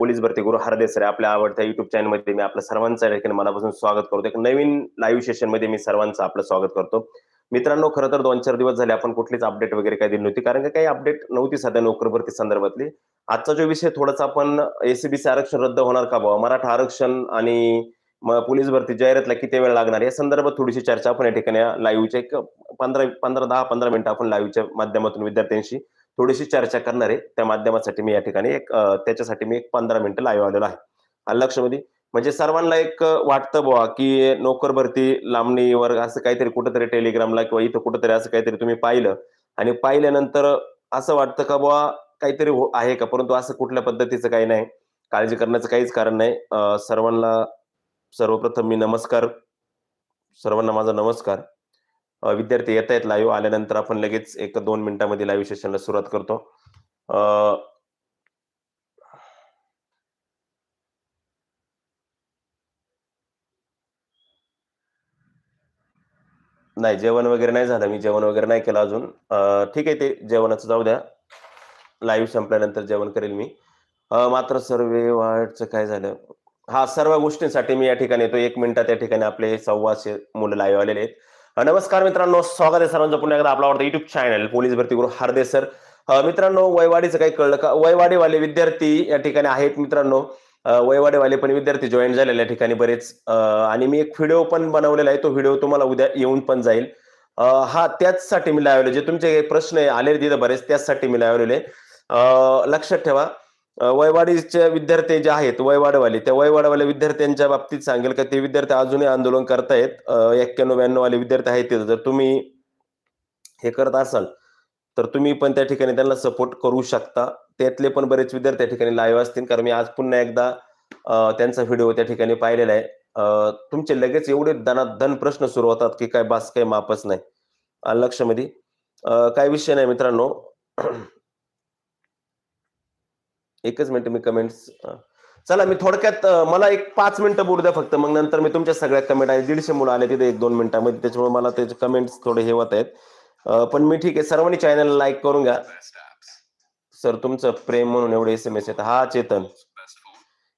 Police भरती गुरु हरदेसरे आपल्या आवडत्या युट्यूब चॅनलमध्ये मी आपलं सर्वांचं या ठिकाणी मनापासून स्वागत करतो. एक नवीन लाईव्ह सेशनमध्ये मी सर्वांचं आपलं स्वागत करतो. मित्रांनो खरं तर दोन चार दिवस झाले आपण कुठलीच अपडेट वगैरे काही दिली नव्हती. कारण की काही अपडेट नव्हती सध्या नोकरी भरती संदर्भातली. आजचा जो विषय थोडासा आपण एसीबीसी आरक्षण रद्द होणार का बाबा मराठा आरक्षण आणि पोलीस भरती जाहिरातला किती वेळ लागणार? या संदर्भात थोडीशी चर्चा आपण या ठिकाणी लाईव्हच्या एक पंधरा पंधरा दहा पंधरा मिनिटं आपण लाईव्हच्या माध्यमातून विद्यार्थ्यांशी थोडीशी चर्चा करणार आहे. त्या माध्यमासाठी मी या ठिकाणी एक त्याच्यासाठी मी एक पंधरा मिनिटं लाईव्ह आलेलो आहे. आलं म्हणजे सर्वांना एक वाटतं बुवा की नोकर भरती लांबणीवर असं काहीतरी कुठंतरी टेलिग्रामला किंवा इथं कुठंतरी असं काहीतरी तुम्ही पाहिलं. आणि पाहिल्यानंतर असं वाटतं का बुवा काहीतरी हो, आहे का? परंतु असं कुठल्या पद्धतीचं काही नाही. काळजी करण्याचं काहीच कारण नाही. सर्वांना सर्वप्रथम मी नमस्कार. सर्वांना माझा नमस्कार. विद्यार्थी येत आहेत लाईव्ह आल्यानंतर आपण लगेच एक दोन मिनिटांमध्ये लाईव्ह सेशनला सुरुवात करतो. नाही जेवण वगैरे नाही झालं. मी जेवण वगैरे नाही केलं अजून. ठीक आहे ते जेवणाचं जाऊ द्या. लाईव्ह संपल्यानंतर जेवण करेल मी. मात्र सर्वे वाटचं काय झालं? हा सर्व गोष्टींसाठी मी या ठिकाणी येतो. एक मिनिटात या ठिकाणी आपले सव्वाशे मुलं लाईव्ह आलेले आहेत. नमस्कार मित्रांनो स्वागत आहे सर्वांचं. पुन्हा एकदा आपला आवडता युट्यूब चॅनल पोलीस भरती गुरु हार्दे सर मित्रांनो वयवाडीचं काही कळलं का? वयवाडीवाले विद्यार्थी या ठिकाणी आहेत मित्रांनो. अ, वयवाडेवाले पण विद्यार्थी जॉईन झालेले या ठिकाणी बरेच. आणि मी एक व्हिडिओ पण बनवलेला आहे. तो व्हिडिओ तुम्हाला उद्या येऊन पण जाईल. हा त्याचसाठी मी लावलेलो. जे तुमचे प्रश्न आले तिथे बरेच त्याचसाठी मी लावलेले. लक्षात ठेवा. वयवाडीचे विद्यार्थी जे आहेत वयवाडवाले त्या वयवाडवाल्या विद्यार्थ्यांच्या बाबतीत सांगेल का? ते विद्यार्थी अजूनही आंदोलन करतायत. एक्क्याण्णव ब्याण्णव वाले विद्यार्थी आहेत ते जर तुम्ही हे करत असाल तर तुम्ही पण त्या ठिकाणी त्यांना सपोर्ट करू शकता. त्यातले पण बरेच विद्यार्थी त्या ठिकाणी लाईव्ह असतील. कारण मी आज पुन्हा एकदा त्यांचा व्हिडिओ त्या ठिकाणी पाहिलेला आहे. तुमचे लगेच एवढे धनाधन प्रश्न सुरू होतात की काय बास काय मापच नाही. लक्षामध्ये. काय विषय नाही मित्रांनो. एकच मिनिट मी कमेंट्स चला मी थोडक्यात मला एक पाच मिनिटं बोलू द्या फक्त मग नंतर मी तुमच्या सगळ्या कमेंट आहे दीडशे मुलं आले तिथे एक दोन मिनिटांमध्ये त्याच्यामुळे मला त्याचे कमेंट्स थोडे हे होत आहेत. पण मी ठीक आहे सर्वांनी चॅनल लाईक करून घ्या. सर तुमचं प्रेम म्हणून एवढे एस एम एस आहेत. हा चेतन.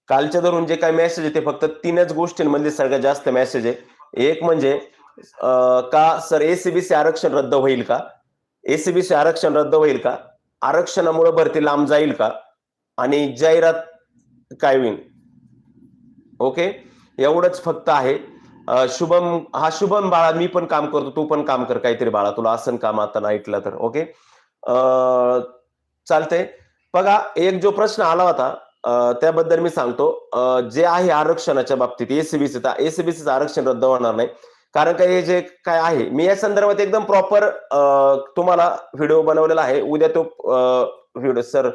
कालच्या धरून जे काही मेसेज आहे ते फक्त तीनच गोष्टींमध्ये सगळ्यात जास्त मेसेज आहे एक म्हणजे का सर एसीबीसी आरक्षण रद्द होईल का? एसीबीसी आरक्षण रद्द होईल का? आरक्षणामुळे भरती लांब जाईल का? आणि जाहिरात कायविन ओके एवढंच फक्त आहे. शुभम हा शुभम बाळा मी पण काम करतो तू पण काम कर काहीतरी बाळा. तुला असं काम आता नाईटला तर ओके चालतंय. बघा एक जो प्रश्न आला होता त्याबद्दल मी सांगतो. जे आहे आरक्षणाच्या बाबतीत एसीबीसी एसीबीसीचं आरक्षण रद्द होणार नाही. कारण का हे जे काय आहे मी या संदर्भात एकदम प्रॉपर तुम्हाला व्हिडिओ बनवलेला आहे. उद्या तो व्हिडिओ सर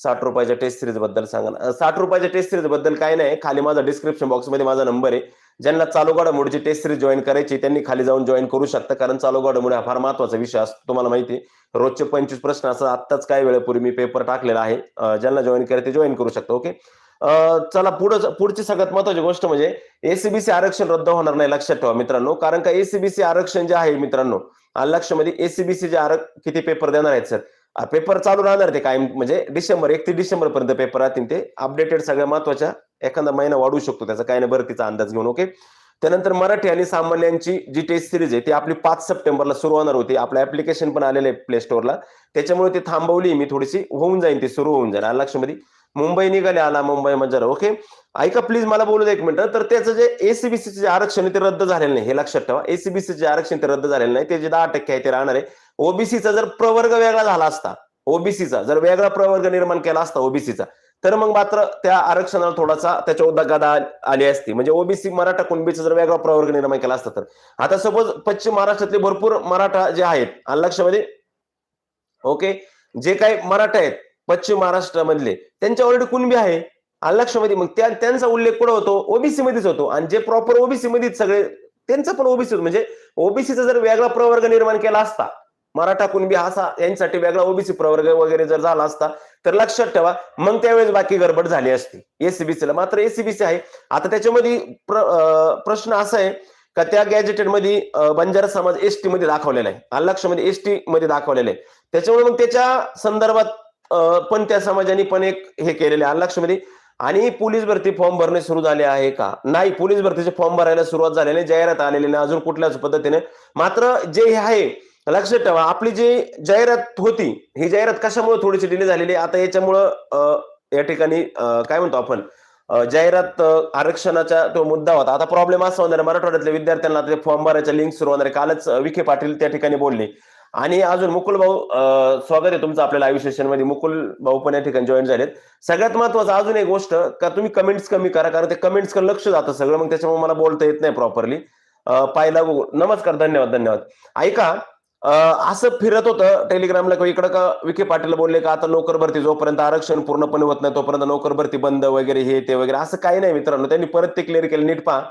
साठ रुपयाच्या टेस्ट सिरीजबद्दल सांगा ना. साठ रुपयाच्या टेस्ट सिरीजबद्दल काय नाही. खाली माझा डिस्क्रिप्शन बॉक्समध्ये माझा नंबर आहे. ज्यांना चालू घडामोडीची टेस्ट सिरीज जॉईन करायची त्यांनी खाली जाऊन जॉईन करू शकता. कारण चालू घडामोडी हा फार महत्त्वाचा विषय असतो तुम्हाला माहिती आहे. रोजचे पंचवीस प्रश्न असं आत्ताच काही वेळेपूर्वी मी पेपर टाकलेला आहे. ज्यांना जॉईन करायचे ते जॉईन करू शकता ओके चला पुढं पुढची सगळ्यात महत्वाची गोष्ट म्हणजे एसीबीसी आरक्षण रद्द होणार नाही लक्षात ठेवा मित्रांनो. कारण का एसीबीसी आरक्षण जे आहे मित्रांनो लक्षमध्ये एसीबीसी जे आरक्षण किती पेपर देणार आहेत सर पेपर चालू राहणार ते कायम म्हणजे डिसेंबर एकतीस डिसेंबर पर्यंत पेपर राहतील ते. अपडेटेड सगळ्या महत्त्वाच्या एखादा महिना वाढू शकतो त्याचा काही ना भरतीचा अंदाज घेऊन ओके त्यानंतर मराठी आणि सामान्यांची जी टेस्ट सिरीज आहे ती आपली पाच सप्टेंबरला सुरू होणार होती. आपलं ऍप्लिकेशन पण आलेलं आहे प्ले स्टोअरला त्याच्यामुळे ती थांबवली मी थोडीशी होऊन जाईल ती सुरू होऊन जाईल आलं लक्षामध्ये? मुंबई निघाले आला मुंबई मजार ओके ऐका प्लीज मला बोलू दे एक मिनिट. तर त्याचं जे एसीबीसीचे जे आरक्षण आहे ते रद्द झालेलं नाही. हे लक्षात ठेवा. एसीबीसीचे आरक्षण ते रद्द झालेलं नाही. ते जे दहा टक्के आहे ते राहणार आहे. ओबीसीचा जर प्रवर्ग वेगळा झाला असता ओबीसीचा जर वेगळा प्रवर्ग निर्माण केला असता ओबीसीचा तर मग मात्र त्या आरक्षणाला थोडासा त्याच्या गदा आली असती. म्हणजे ओबीसी मराठा कुणबीचा जर वेगळा प्रवर्ग निर्माण केला असता तर. आता सपोज पश्चिम महाराष्ट्रातले भरपूर मराठा जे आहेत लक्षामध्ये ओके? जे काही मराठा आहेत पश्चिम महाराष्ट्रामधले त्यांच्या ऑलरेडी कुणबी आहे? लक्षामध्ये मग त्या त्यांचा उल्लेख कुठं होतो? ओबीसी मध्येच होतो. आणि जे प्रॉपर ओबीसी मध्येच सगळे त्यांचं पण ओबीसी म्हणजे ओबीसीचा जर वेगळा प्रवर्ग निर्माण केला असता मराठा कुणबी हा असा यांच्यासाठी वेगळा ओबीसी प्रवर्ग वगैरे जर झाला असता तर लक्षात ठेवा मग त्यावेळेस बाकी गडबड झाली असती. एसीबीसीला मात्र एसीबीसी आहे. आता त्याच्यामध्ये प्र, प्रश्न असा आहे का त्या गॅजेटेडमध्ये बंजारा समाज एसटी मध्ये दाखवलेला आहे. आलं एसटी मध्ये दाखवलेला आहे. त्याच्यामुळे मग त्याच्या संदर्भात पण त्या समाजाने पण एक हे केलेलं आहे. आणि पोलीस भरती फॉर्म भरणे सुरू झाले आहे का? नाही पोलीस भरतीचे फॉर्म भरायला सुरुवात झालेली जाहिरात आलेली नाही अजून कुठल्याच पद्धतीने. मात्र जे हे आहे लक्षात ठेवा आपली जी जाहिरात होती ही जाहिरात कशामुळे थोडीशी डिले झालेली आता याच्यामुळं या ठिकाणी काय म्हणतो आपण? जाहिरात आरक्षणाचा तो मुद्दा होता. आता प्रॉब्लेम असा होणार मराठवाड्यातल्या विद्यार्थ्यांना ते फॉर्म भरायच्या लिंक सुरू होणार कालच विखे पाटील त्या ठिकाणी बोलले. आणि अजून मुकुल भाऊ स्वागत आहे तुमचं आपल्या लाईव्हमध्ये. मुकुल भाऊ पण या ठिकाणी जॉईन झालेत. सगळ्यात महत्वाचं अजून एक गोष्ट का तुम्ही कमेंट्स कमी करा कारण ते कमेंट्स कर लक्ष जातं सगळं. मग त्याच्यामुळे मला बोलता येत नाही प्रॉपरली पाहिला नमस्कार धन्यवाद धन्यवाद. ऐका असं फिरत होतं टेलिग्रामला किंवा इकडं का विखे पाटील बोलले का आता नोकर भरती जोपर्यंत आरक्षण पूर्णपणे होत नाही तोपर्यंत नोकर भरती बंद वगैरे हे ते वगैरे असं काही नाही मित्रांनो. त्यांनी परत ते क्लिअर केलं नीट पहा.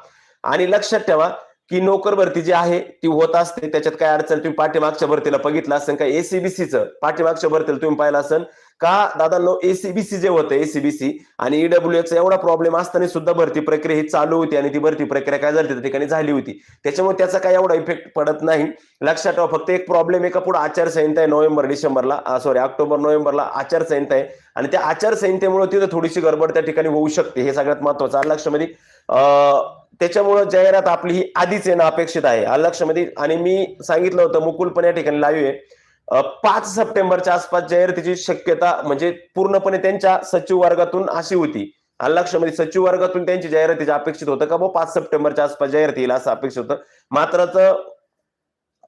आणि लक्षात ठेवा की नोकर भरती जी आहे ती होत असते. त्याच्यात काय अडचण तुम्ही पाठीमागच्या भरतीला बघितलं असेल का? एसीबीसीचं पाठीमागच्या भरतीला तुम्ही पाहिलं असेल. का? दादा नो एसीबीसी जे होतं एसीबीसी आणि ईडब्ल्यू चा एवढा प्रॉब्लेम असताना सुद्धा भरती प्रक्रिया ही चालू होती आणि ती भरती प्रक्रिया काय झाली? त्या ठिकाणी झाली होती. त्याच्यामुळे त्याचा काय एवढा इफेक्ट पडत नाही. लक्षात ठेवा फक्त एक प्रॉब्लेम एका पुढे आचारसंहिता आहे नोव्हेंबर डिसेंबरला. सॉरी ऑक्टोबर नोव्हेंबरला आचारसंहिता आहे. आणि त्या आचारसंहितेमुळे तिथं थोडीशी गडबड त्या ठिकाणी होऊ शकते. हे सगळ्यात महत्वाचं आलं लक्षामध्ये त्याच्यामुळे त्याच्यामुळं जाहिरात आपली ही आधीच येणं अपेक्षित आहे. आलं लक्षामध्ये आणि मी सांगितलं होतं मुकुल पण या ठिकाणी लाईव्ह आहे. पाच सप्टेंबरच्या आसपास जाहिरातीची शक्यता म्हणजे पूर्णपणे त्यांच्या सचिव वर्गातून अशी होती. आलं लक्षामध्ये म्हणजे सचिव वर्गातून त्यांची जाहिरातीची अपेक्षित होतं का पाच सप्टेंबरच्या आसपास जाहिरात येईल असं अपेक्षित होतं. मात्र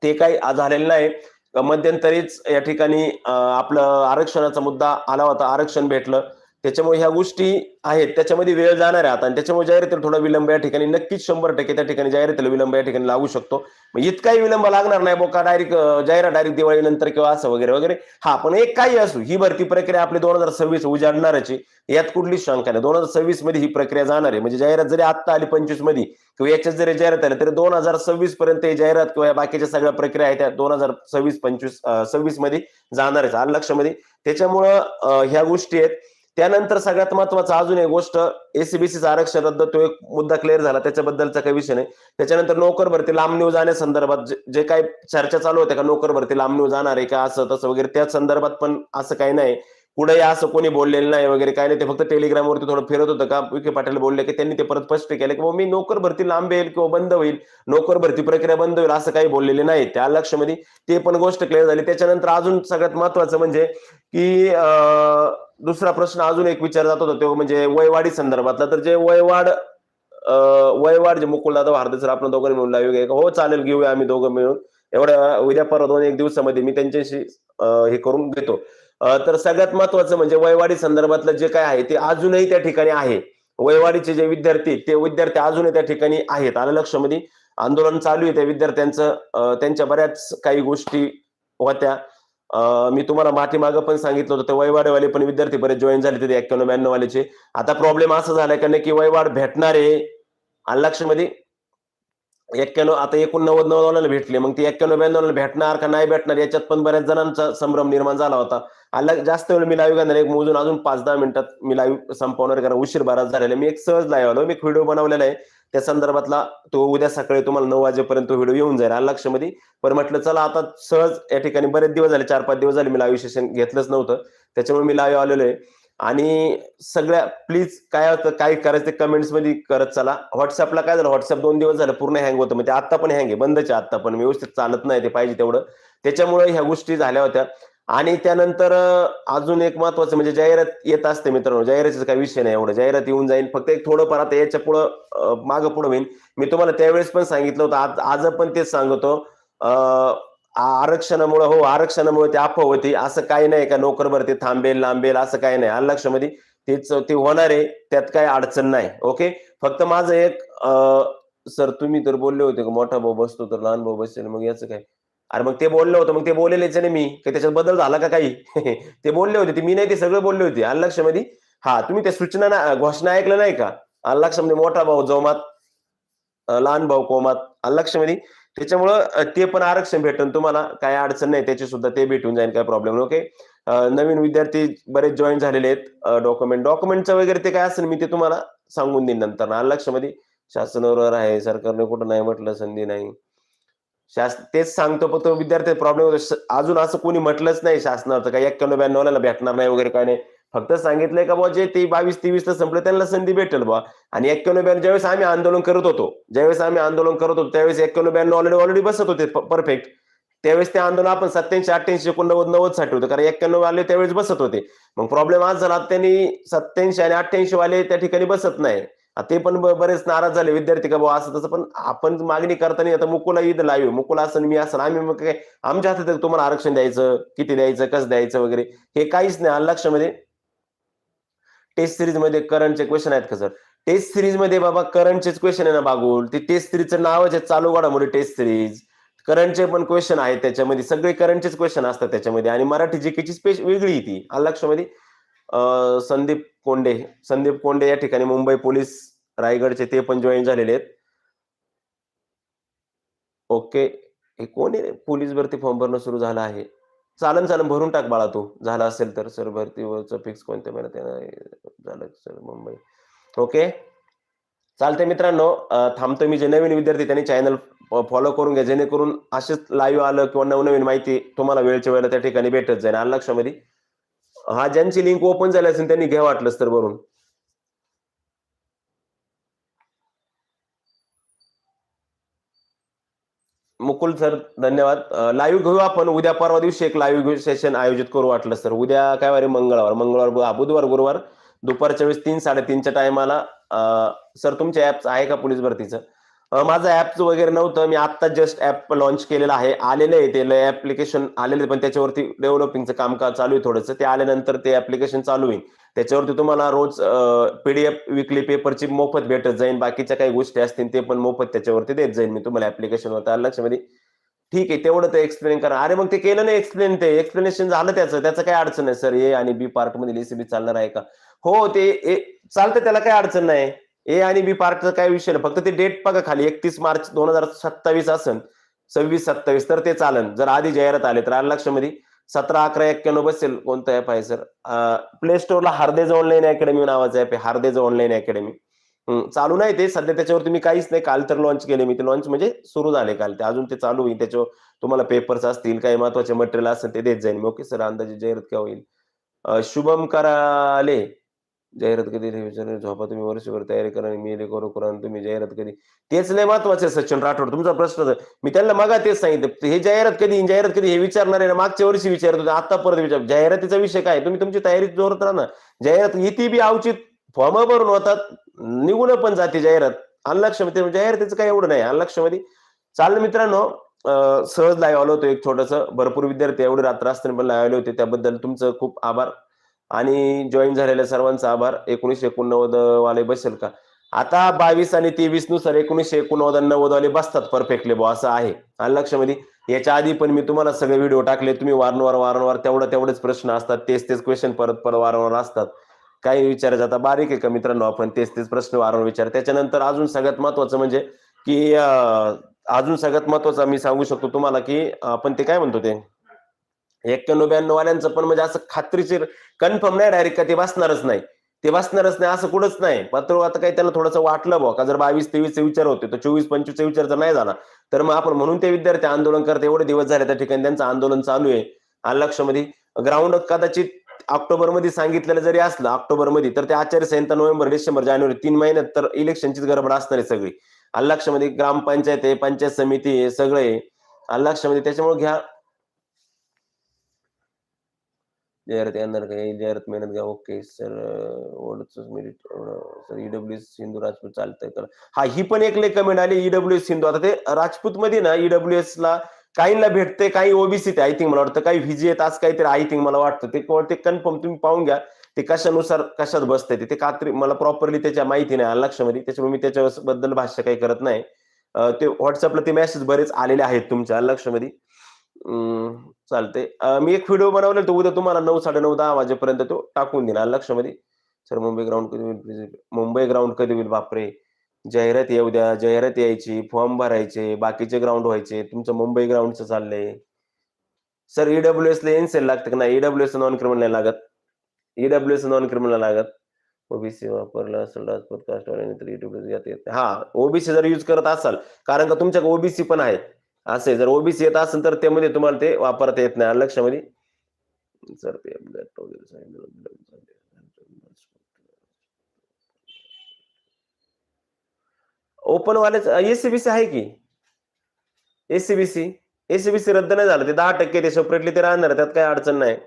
ते काही झालेलं नाही. मध्यंतरीच या ठिकाणी आपलं आरक्षणाचा मुद्दा आला होता. आरक्षण भेटलं. त्याच्यामुळे ह्या गोष्टी आहेत. त्याच्यामध्ये वेळ जाणार आहे आता. आणि त्याच्यामुळे जाहिरातीला थोडा विलंब या ठिकाणी नक्कीच शंभर टक्के त्या ठिकाणी जाहिरातीला विलंब या ठिकाणी लागू शकतो. मग इतकाही विलंब लागणार नाही बोका डायरेक्ट जाहिरात डायरेक्ट दिवाळीनंतर किंवा असं वगैरे वगैरे. हा पण एक काही असू ही भरती प्रक्रिया आपली दोन हजार सव्वीस उजाडणारच आहे. यात कुठलीच शंका नाही. दोन हजार सव्वीसमध्ये ही प्रक्रिया जाणार आहे. म्हणजे जाहिरात जरी आत्ता आली पंचवीसमध्ये किंवा याच्यात जरी जाहिरात आली तरी दोन हजार सव्वीस पर्यंत ही जाहिरात किंवा या बाकीच्या सगळ्या प्रक्रिया आहेत त्या दोन हजार सव्वीस पंचवीस सव्वीसमध्ये जाणार आहे आलं लक्षामध्ये. त्याच्यामुळं ह्या गोष्टी आहेत. त्यानंतर सगळ्यात महत्त्वाचा अजून एक गोष्ट एसीबीसीचं आरक्षण रद्द तो एक मुद्दा क्लिअर झाला. त्याच्याबद्दलचा काही विषय नाही. त्याच्यानंतर नोकर भरती लांब न्यू जाण्यासंदर्भात जे- काही चर्चा चालू होत्या का नोकर भरती लांब निव जाणार आहे का असं तसं वगैरे त्या संदर्भात पण असं काही नाही. कुठेही असं कोणी बोललेलं नाही वगैरे काही नाही. ते फक्त टेलिग्रामवरती थोडं फिरत होतं का? विखे पाटील बोलले की त्यांनी ते परत स्पष्ट केलं की मी नोकर भरती लांब येईल किंवा बंद होईल. नोकर भरती प्रक्रिया बंद होईल असं काही बोललेले नाही त्या लक्षामध्ये ते पण गोष्ट क्लिअर झाली. त्याच्यानंतर अजून सगळ्यात महत्वाचं म्हणजे की दुसरा प्रश्न अजून एक विचार जात होता. तो म्हणजे वयवाढी संदर्भातला. तर जे वयवाढ वयवाड वयवाढ जे मुकुलदादा भारती सर आपण दोघं मिळून लावू हो चालेल घेऊया आम्ही दोघं मिळून. एवढ्या उद्या परवा दोन एक दिवसामध्ये मी त्यांच्याशी हे करून देतो तर सगळ्यात महत्वाचं म्हणजे वयवाढी संदर्भातलं जे काय आहे ते अजूनही त्या ठिकाणी आहे. वयवाढीचे जे विद्यार्थी ते विद्यार्थी अजूनही त्या ठिकाणी आहेत. आलं लक्षामध्ये आंदोलन चालू आहे त्या विद्यार्थ्यांचं. त्यांच्या बऱ्याच काही गोष्टी होत्या. मी तुम्हाला पाठीमागं पण सांगितलं होतं वयवाडवाले पण विद्यार्थी बरेच जॉईन झाले तिथे एक्क्याण्णव ब्याण्णव वालेचे आता प्रॉब्लेम असा झालाय का की वयवाढ भेटणार आहे. आलं लक्षामध्ये एक्क्याण्णव आता एकूण नव्वद नव्वद भेटले. मग ते एक्क्याण्णव ब्याण्णव भेटणार का नाही भेटणार याच्यात पण बऱ्याच जणांचा संभ्रम निर्माण झाला होता. आला जास्त वेळ मी लाईव्ह करणार एक मोजून अजून पाच दहा मिनिटात मी लाईव्ह संपवणार कारण उशीर बराच झालेला आहे. मी एक सहज लाईव्ह आलो. मी एक व्हिडिओ बनवलेला आहे. त्या संदर्भातला तो उद्या सकाळी तुम्हाला नऊ वाजेपर्यंत व्हिडिओ येऊन जाईल. आलं लक्षामध्ये? पण म्हटलं चला आता सहज या ठिकाणी बरेच दिवस झाले. चार पाच दिवस झाले मी लाईव्ह सेशन घेतलंच नव्हतं. त्याच्यामुळे मी लाईव्ह आलेलो आहे. आणि सगळ्या प्लीज काय होतं काय करायचं ते कमेंट्समध्ये करत चला. व्हॉट्सअपला काय झालं? व्हॉट्सअप दोन दिवस झालं पूर्ण हँग होतं. म्हणजे आत्ता पण हँग आहे. बंदच आहे आता पण. व्यवस्थित चालत नाही ते पाहिजे तेवढं. त्याच्यामुळे ह्या गोष्टी झाल्या होत्या. आणि त्यानंतर अजून एक महत्वाचं म्हणजे जाहिरात येत असते मित्रांनो. जाहिरातीचा काही विषय नाही एवढं. जाहिरात येऊन जाईल फक्त एक थोडंफार आता याच्या पुढं मागं पुढं होईल मी तुम्हाला त्यावेळेस पण सांगितलं होतं. आज आज पण तेच सांगतो. अं, आरक्षणामुळे हो आरक्षणामुळे ते अफवा होती. असं काही नाही का नोकर भरती थांबेल लांबेल असं काही नाही. आलं लक्षामध्ये तेच ते होणार आहे. त्यात काही अडचण नाही. ओके? फक्त माझं एक सर तुम्ही तर बोलले होते का? मोठा भाऊ बसतो तर लहान भाऊ बसेल. मग याचं काय? अरे मग ते बोलले होतं मग ते बोललेच नाही मी. काही त्याच्यात बदल झाला का काही? ते बोलले होते. ते मी नाही ते सगळं बोलले होते. आलं लक्षामध्ये हा तुम्ही त्या सूचना ना- घोषणा ऐकलं नाही का? आलं लक्षामध्ये मोठा भाऊ जोमात लहान भाऊ कोमात. आलं लक्षामध्ये त्याच्यामुळं ते पण आरक्षण भेटून तुम्हाला. काय अडचण नाही त्याची सुद्धा ते भेटून जाईल काय प्रॉब्लेम ओके नवीन विद्यार्थी बरेच जॉईन झालेले आहेत डॉक्युमेंट डॉक्युमेंटचं वगैरे ते काय असेल मी ते तुम्हाला सांगून देईन नंतर. आलं लक्षामध्ये शासनावर आहे सरकारने कुठं नाही म्हटलं संधी नाही. शास तेच सांगतो फक्त विद्यार्थी प्रॉब्लेम होतो. अजून असं कोणी म्हटलंच नाही शासनाचं काही एक्क्याण्णव ब्याण्णवला भेटणार नाही वगैरे काय नाही. फक्त सांगितलंय का बुवा जे ते बावीस तेवीस ला संपलं त्यांना संधी भेटेल बुवा. आणि एक्क्याण्णव ब्याण्णव ज्यावेळेस आम्ही आंदोलन करत होतो ज्यावेळेस आम्ही आंदोलन करत होतो त्यावेळेस एक्क्याण्णव ब्याण्णव ऑलरेडी ऑलरेडी बसत होते परफेक्ट त्यावेळेस ते आंदोलन आपण सत्याऐंशी अठ्ठ्याऐंशी एकोणनव्वद नव्वदसाठी होतं. कारण एक्क्याण्णव वाले त्यावेळेस बसत होते. मग प्रॉब्लेम आज झाला त्यांनी सत्याऐंशी आणि अठ्ठ्याऐंशी वाले त्या ठिकाणी बसत नाही. ते पण बरेच नाराज झाले विद्यार्थी का बुवा असं तसं पण आपण मागणी करताना आता मुकुला ईद लाईव्ह मुकुला असं मी असं आम्ही मग काय आमच्या हातात तुम्हाला आरक्षण द्यायचं? किती द्यायचं? कसं द्यायचं वगैरे? हे काहीच नाही. आलं लक्षामध्ये टेस्ट सिरीजमध्ये करंटचे क्वेश्चन आहेत का सर टेस्ट सिरीजमध्ये बाबा करंटचेच क्वेश्चन आहे ना बागुल. ते टेस्ट सिरीजचं नावच आहे चालू घडामोडी टेस्ट सिरीज करंटचे पण क्वेश्चन आहेत त्याच्यामध्ये. सगळे करंटचेच क्वेश्चन असतात त्याच्यामध्ये. आणि मराठी जीकेची स्पेश वेगळी ती. लक्षामध्ये संदीप कोंडे संदीप कोंडे या ठिकाणी मुंबई पोलीस रायगडचे ते पण जॉईन झालेले आहेत. ओके. हे कोण आहे पोलीस भरती फॉर्म भरणं सुरू झालं आहे. चालन चालन भरून टाक बाळा तू. झाला असेल तर सर भरतीवरचं फिक्स कोणत्या महिन्यात झालं सर मुंबई. ओके. चालते मित्रांनो थांबतो मी जे नवीन विद्यार्थी त्यांनी चॅनल फॉलो करून घ्या. जेणेकरून असेच लाईव्ह आलं किंवा नवनवीन माहिती तुम्हाला वेळच्या वेळेला त्या ठिकाणी भेटत जाईल. आलं लक्षामध्ये? हा ज्यांची लिंक ओपन झाली असेल त्यांनी घ्या वाटलंच तर भरून. मुकुल सर धन्यवाद. लाईव्ह घेऊ आपण. उद्या परवा दिवशी एक लाईव्ह सेशन आयोजित करू वाटलं सर उद्या काय वारे? मंगळवार. मंगळवार बुधवार गुरुवार. दुपारच्या वेळेस तीन साडेतीनच्या टायमाला सर तुमच्या ऍप आहे का पोलीस भरतीचं? माझं ऍप वगैरे नव्हतं. मी आता जस्ट ऍप लॉन्च केलेलं आहे. आलेलं आहे ते. ऍप्लिकेशन आलेलं आहे, पण त्याच्यावरती डेव्हलपिंगचं कामकाज चालू आहे थोडंसं. ते आल्यानंतर ते ऍप्लिकेशन चालू होईल. त्याच्यावरती तुम्हाला रोज पीडीएफ विकली पेपरची मोफत भेटत जाईल. बाकीच्या काही गोष्टी असतील ते पण मोफत त्याच्यावरती देत जाईल मी तुम्हाला ऍप्लिकेशनवर आलं लक्षामध्ये ठीक आहे तेवढं ते एक्सप्लेन करा. अरे मग ते केलं नाही एक्सप्लेन ते. एक्सप्लेनेशन झालं त्याचं. त्याचं काय अडचण आहे सर ए आणि बी पार्टमध्ये एसीबी चालणार आहे का? हो ते चालतं त्याला काय अडचण नाही. ए आणि बी पार्टचा काय विषय नाही. फक्त ते डेट बघा खाली. एकतीस मार्च दोन हजार सत्तावीस असन. सव्वीस सत्तावीस तर ते चालन. जर आधी जाहिरात आले तर आलं लक्षामध्ये. सतरा अकरा एक्क्याण्णव बसेल कोणतं ऍप आहे सर प्ले स्टोअरला हार्देज ऑनलाईन अकॅडमी नावाचं ऍप आहे. हार्देज ऑनलाईन अकॅडमी चालू नाही ते. सध्या त्याच्यावरती मी काहीच नाही. काल तर लॉन्च केले मी. ते लॉन्च म्हणजे सुरू झाले काल ते. अजून ते चालू होईल. त्याच्यावर तुम्हाला पेपर्स असतील काही महत्त्वाचे मटेरियल असेल ते देत जाईल मी ओके सर अंदाजे जाहिरात केव्हा होईल? शुभम कराले. जाहिरात कधी विचार झोपा तुम्ही वर्षभर तयारी करा आणि मी करू करा आणि तुम्ही जाहिरात कधी. तेच लय महत्त्वाचे सचिन राठोड तुमचा प्रश्न मी त्यांना मागा तेच सांगितलं हे जाहिरात कधी जाहिरात कधी हे विचारणार आहे ना मागच्या वर्षी विचारत होते आता परत विचार जाहिरातीचा विषय काय तुम्ही तुमची तयारी जोरत राहा ना. जाहिरात इथे बी अवचित फॉर्म भरून होतात निघून पण जाते जाहिरात. अनलक्षमध्ये म्हणजे जाहिरातीचं काय एवढं नाही अनलक्षमध्ये. चालेल मित्रांनो सहज लाईव्ह आलो होतो एक छोटस भरपूर विद्यार्थी एवढे रात्र असताना पण लाईव्ह आले होते त्याबद्दल तुमचं खूप आभार. आणि जॉईन झालेल्या सर्वांचा आभार. एकोणीसशे एकोणनव्वद वाले बसेल का? आता बावीस आणि तेवीसनुसार एकोणीसशे एकोणनव्वद नव्वद वाले बसतात परफेक्टली बो असं आहे. आणि लक्षामध्ये याच्या आधी पण मी तुम्हाला सगळे व्हिडिओ टाकले. तुम्ही वारंवार वारंवार तेवढा तेवढेच प्रश्न असतात. तेच तेच क्वेश्चन परत परत वारंवार असतात. काही विचारायचं आता बारीक आहे का मित्रांनो आपण? तेच तेच प्रश्न वारंवार विचार. त्याच्यानंतर अजून सगळ्यात महत्वाचं म्हणजे की अजून सगळ्यात महत्वाचं मी सांगू शकतो तुम्हाला की आपण ते काय म्हणतो ते? एक्क्याण्णव ब्याण्णव वाल्यांचं पण म्हणजे असं खात्रीशीर कन्फर्म नाही डायरेक्ट का ते वाचणारच नाही. ते वाचणारच नाही असं कुठंच नाही. मात्र आता काही त्याला थोडंसं वाटलं बघ का जर बावीस तेवीसचे विचार होते तर चोवीस पंचवीसचा विचार जर नाही झाला तर मग आपण म्हणून ते विद्यार्थी आंदोलन करते एवढे दिवस झाले त्या ठिकाणी त्यांचं आंदोलन चालू आहे. आलं लक्षामध्ये? ग्राउंड कदाचित ऑक्टोबरमध्ये सांगितलेलं जरी असलं ऑक्टोबरमध्ये तर ते आचारसंहिता नोव्हेंबर डिसेंबर जानेवारी तीन महिन्यात तर इलेक्शनचीच गडबड असणार आहे सगळी. आलं लक्षामध्ये? ग्रामपंचायत आहे पंचायत समिती आहे सगळे आहे. त्याच्यामुळे घ्या जाहिरात येणार काही जाहिरात मेहनत घ्या okay sir merit sir E W S Sindhu Rajput चालतंय हा ही पण एक लय कमेंट आली ईडब्ल्यू एस सिंधू आता ते राजपूत मध्ये ना ईडब्ल्यू एस ला काहींना भेटते काही ओबीसी आय थिंक मला वाटतं काही व्हीजी येत आज काहीतरी आय थिंक मला वाटतं ते कोण- ते कन्फर्म तुम्ही पाहून घ्या ते कशानुसार कशात बसते ते. कात्री मला प्रॉपरली त्याच्या माहिती नाही आलं लक्षामध्ये त्याच्यामुळे मी त्याच्याबद्दल भाष्य काही करत नाही ते व्हॉट्सअपला ते मेसेज बरेच आलेले आहेत तुमच्या लक्षामध्ये चालते मी एक व्हिडिओ बनवला तो उद्या तुम्हाला नऊ साडे नऊ दहा वाजेपर्यंत तो टाकून देणार लक्षामध्ये. सर मुंबई ग्राउंड कधी होईल मुंबई ग्राउंड कधी होईल बापरे. जाहिरात येऊ द्या जाहिरात यायची फॉर्म भरायचे बाकीचे ग्राउंड व्हायचे तुमचं मुंबई ग्राउंडचं चाललंय. सर ईडब्ल्यू एस ला एनसेल लागतं का नाही? E W S non criminal लागत. E W S non criminal लागत. ओबीसी वापरला असेल तर हा ओबीसी जर युज करत असाल कारण का तुमच्याकडे ओबीसी पण आहे. असे जर ओबीसी येत असेल तर त्यामध्ये तुम्हाला ते वापरता येत नाही लक्षामध्ये सर ते ओपन वाले एसीबीसी आहे की? एसीबीसी एसीबीसी रद्द नाही झालं ते दहा टक्के ते सेपरेटली ते राहणार त्यात काही अडचण नाही.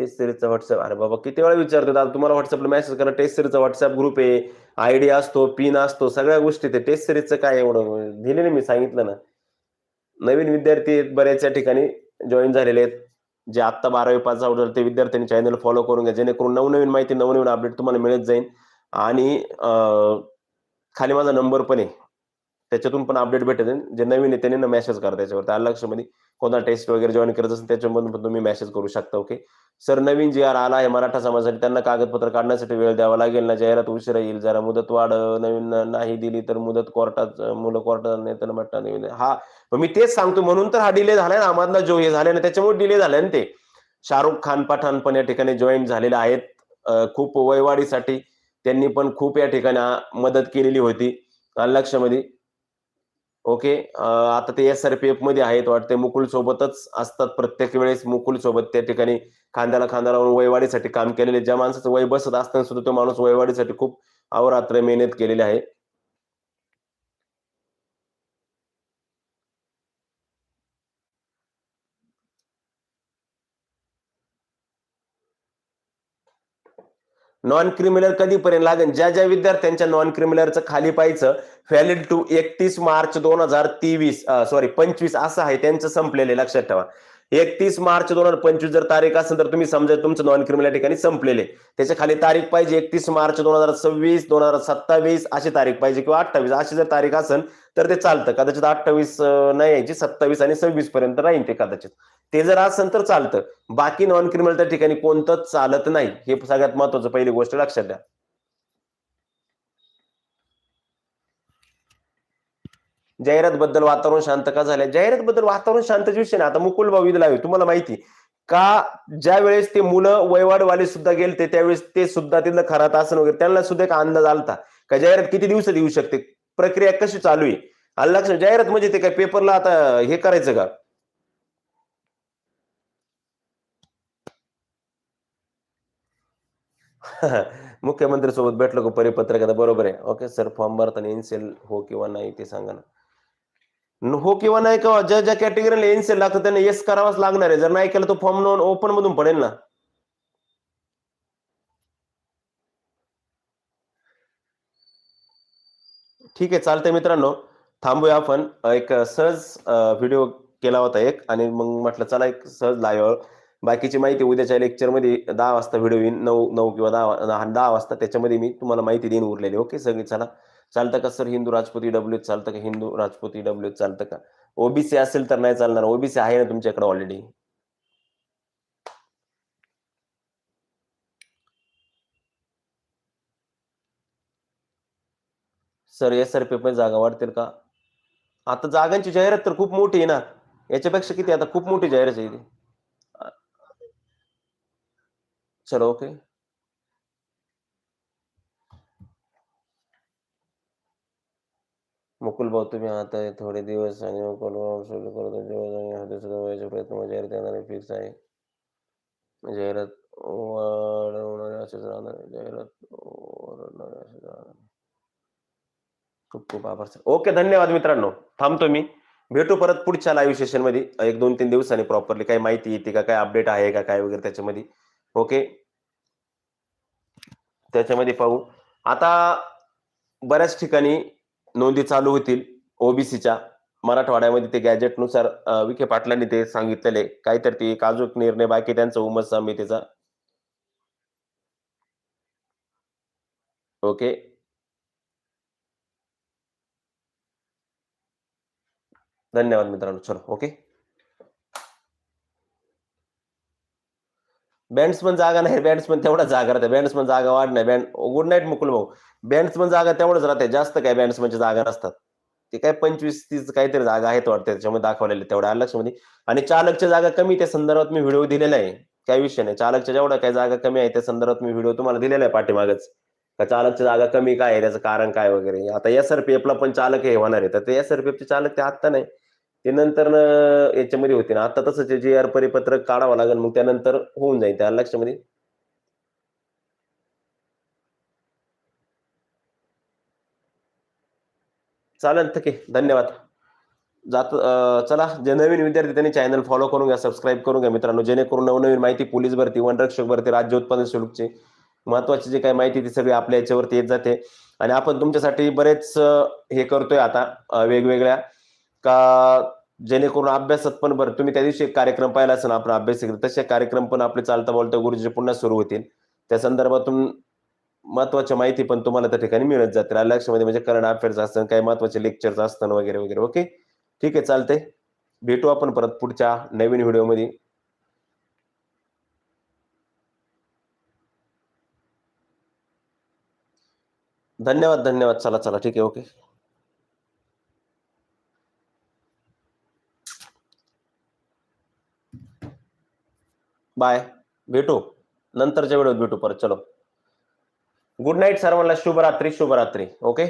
टेस्ट सिरीजचा व्हॉट्सअप अरे बाबा किती वेळा विचारतो दादा तुम्हाला व्हॉट्सअपला मेसेज करा टेस्ट सिरीजचा व्हॉट्सअप ग्रुप आहे. आयडी असतो पिन असतो सगळ्या गोष्टी ते टेस्ट सिरीजचं काय एवढं? दिलेलं मी सांगितलं ना. नवीन विद्यार्थी बऱ्याच या ठिकाणी जॉईन झालेले आहेत. जे आत्ता बारावी पास आउट झाले ते विद्यार्थ्यांनी चॅनल फॉलो करून घ्या. जेणेकरून नवनवीन माहिती नवनवीन अपडेट तुम्हाला मिळत जाईल. आणि खाली माझा नंबर पण आहे. त्याच्यातून पण अपडेट भेटत जाईल जे नवीन आहे त्यांनी मेसेज करा त्याच्यावर त्या लक्षामध्ये? कोणता टेस्ट वगैरे जॉईन करत असेल त्याच्यामधून पण तुम्ही मेसेज करू शकता ओके सर नवीन जी आर आला आहे मराठा समाजासाठी त्यांना कागदपत्र काढण्यासाठी वेळ द्यावा लागेल ना? जाहिरात उशिरा येईल जरा मुदत वाढ नवीन नाही दिली तर मुदत कोर्टात मुलं कोर्टात नेत्याला म्हटलं नवीन हा. मी तेच सांगतो म्हणून तर हा डिले झालाय ना आम्हाला जो हे झालाय ना त्याच्यामुळे डिले झालाय ना ते. शाहरुख खान पठाण पण या ठिकाणी जॉईन झालेले आहेत खूप वयवाढीसाठी त्यांनी पण खूप या ठिकाणी मदत केलेली होती लक्षामध्ये. ओके? आता ते एस आर पी एफमध्ये आहेत वाटते मुकुल सोबतच असतात प्रत्येक वेळेस. मुकुल सोबत त्या ठिकाणी खांद्याला खांद्याला वयवाडीसाठी वयवाढीसाठी काम केलेले. ज्या माणसाचं वय बसत असताना सुद्धा तो माणूस वयवाढीसाठी खूप अवरात्र मेहनत केलेली आहे. नॉन क्रिमिनल कधीपर्यंत लागेल? ज्या ज्या विद्यार्थ्यांच्या नॉन क्रिमिनलचं खाली पाहायचं व्हॅलिड टू एकतीस मार्च दोन हजार तेवीस सॉरी पंचवीस असं आहे त्यांचं संपलेलं लक्षात ठेवा. एकतीस मार्च दोन हजार पंचवीस जर तारीख असेल तर तुम्ही समजा तुमचं नॉन क्रिमिनल या ठिकाणी संपलेले. त्याच्याखाली तारीख पाहिजे एकतीस मार्च दोन हजार सव्वीस दोन हजार सत्तावीस अशी तारीख पाहिजे किंवा अठ्ठावीस. अशी जर तारीख असेल तर ते चालतं. कदाचित अठ्ठावीस नाही यायची सत्तावीस आणि सव्वीस पर्यंत राहील ते कदाचित. ते जर असेल तर चालतं. बाकी नॉन क्रिमिनल त्या ठिकाणी कोणतं चालत नाही. हे सगळ्यात महत्वाचं पहिली गोष्ट लक्षात द्या. जाहिरात बद्दल वातावरण शांत का झालंय? जाहिरात बद्दल वातावरण शांतच विषय नाही. आता मुकुल भाऊ लावे तुम्हाला माहिती का ज्या वेळेस ते मुलं वयवाडवाले सुद्धा गेलते त्यावेळेस ते सुद्धा तिथलं खरात आसन वगैरे त्यांना सुद्धा एक अंदाज आलता. का जाहिरात किती दिवसात येऊ शकते? प्रक्रिया कशी चालू आहे? आलं लक्षात जाहिरात म्हणजे ते काय पेपरला आता हे करायचं का? मुख्यमंत्री सोबत भेटलो का परिपत्रक आता बरोबर आहे. ओके सर फॉर्म भरताना इन्सेल हो किंवा नाही ते सांगा ना. हो किंवा नाही किंवा ज्या ज्या कॅटेगरीला इन्सेल लागतं त्यांना येस करावाच लागणार आहे. जर नाही केलं तर फॉर्म नोंद ओपन मधून पडेल ना. ठीक आहे चालतंय मित्रांनो. थांबूया आपण. एक सहज व्हिडिओ केला होता एक. आणि मग म्हटलं चला एक सहज लाईव्ह बाकीची माहिती उद्याच्या लेक्चरमध्ये दहा वाजता व्हिडिओ येईन. नऊ नऊ किंवा दहा दहा दहा वाजता. त्याच्यामध्ये मी तुम्हाला माहिती देईन उरलेली. ओके सगळी चला. चालतं का सर हिंदू राजपूती डब्ल्यू चालतं का हिंदू राजपूती डब्ल्यू चालतं का? ओबीसी असेल तर नाही चालणार. ओबीसी आहे ना तुमच्याकडे already sir S R P पण जागा वाढतील का? आता जागांची जाहिरात तर खूप मोठी आहे ना. याच्यापेक्षा किती? आता खूप मोठी जाहिरात आहे ती. चलो ओके मुकुल भाऊ तुम्ही आता थोडे दिवस आणि मुकुल भाऊ सुरू करतो आणि सुद्धा प्रयत्न जाहिरात येणारे फिक्स आहे. म्हणजे जाहिरात वाढवणारे असेच राहणार म्हणजे जाहिरात ओरडणारे असेच राहणार. खूप खूप आभार सर. ओके धन्यवाद मित्रांनो. थांबतो मी. भेटू परत पुढच्या लाईव्ह सेशनमध्ये. एक दोन तीन दिवसांनी प्रॉपरली काही माहिती येते का काय अपडेट आहे का काय वगैरे त्याच्यामध्ये. ओके? त्याच्यामध्ये पाहू. आता बऱ्याच ठिकाणी नोंदी चालू होतील. ओबीसीच्या मराठवाड्यामध्ये ते गॅजेटनुसार विखे पाटलांनी ते सांगितलेले. काहीतरी ते एक अजून निर्णय बाकी त्यांचा उमस समितीचा. ओके. धन्यवाद मित्रांनो. चलो ओके. बँड्समन जागा नाही बँड्समन तेवढा जागा राहते. बँड्समन जागा वाढणार बँड गुड नाईट मुकुल भाऊ. बँड्समन जागा तेवढंच राहते. जास्त काय बँड्समनच्या म्हणजे जागा नसतात. ते काय पंचवीस तीस काहीतरी जागा आहेत वाटते त्याच्यामध्ये दाखवलेले तेवढ्या लक्षमध्ये आणि चालकच्या जागा कमी त्या संदर्भात मी व्हिडिओ दिलेला आहे. काही विषय नाही. चालकच्या जेवढ्या काही जागा कमी आहे त्या संदर्भात मी व्हिडिओ तुम्हाला दिलेला आहे पाठीमागच. का चालकच्या जागा कमी काय आहे? त्याचं कारण काय वगैरे? आता एस आर पी एफला पण चालक हे होणार आहे. तर ते एस आर पी एफचे चालक ते आत्ता नाही. ते नंतर याच्यामध्ये होते ना. आता तसंच जे आर परिपत्रक काढावं लागेल मग त्यानंतर होऊन जाईल त्या लक्षामध्ये. चालेल ठीक आहे. धन्यवाद. जात चला जे नवीन विद्यार्थी त्यांनी चॅनल फॉलो करून घ्या सबस्क्राईब करून घ्या मित्रांनो. जेणेकरून नवनवीन माहिती पोलीस भरती वनरक्षक भरती राज्य उत्पादन शुल्कची महत्वाची जी काही माहिती ती सगळी आपल्या याच्यावरती येत जाते. आणि आपण तुमच्यासाठी बरेच हे करतोय आता वेगवेगळ्या का जेणेकरून अभ्यासात पण बरं तुम्ही त्या दिवशी एक कार्यक्रम पाहिला असेल आपण अभ्यास तसे कार्यक्रम पण आपले चालता बोलता गुरुजी पुन्हा सुरू होतील. त्या संदर्भातून महत्त्वाच्या माहिती पण तुम्हाला त्या ठिकाणी मिळत जातील. आल्या लक्षामध्ये म्हणजे करंट अफेअर्स असतात काही महत्त्वाचे लेक्चर्स असतात वगैरे वगैरे ओके ठीक आहे चालतंय. भेटू आपण परत पुढच्या नवीन व्हिडिओमध्ये. धन्यवाद धन्यवाद. चला चला ठीक आहे ओके बाय. भेटू. नंतरच्या व्हिडिओत भेटू परत. चलो. गुड नाईट सर्वांना. शुभरात्री शुभरात्री. ओके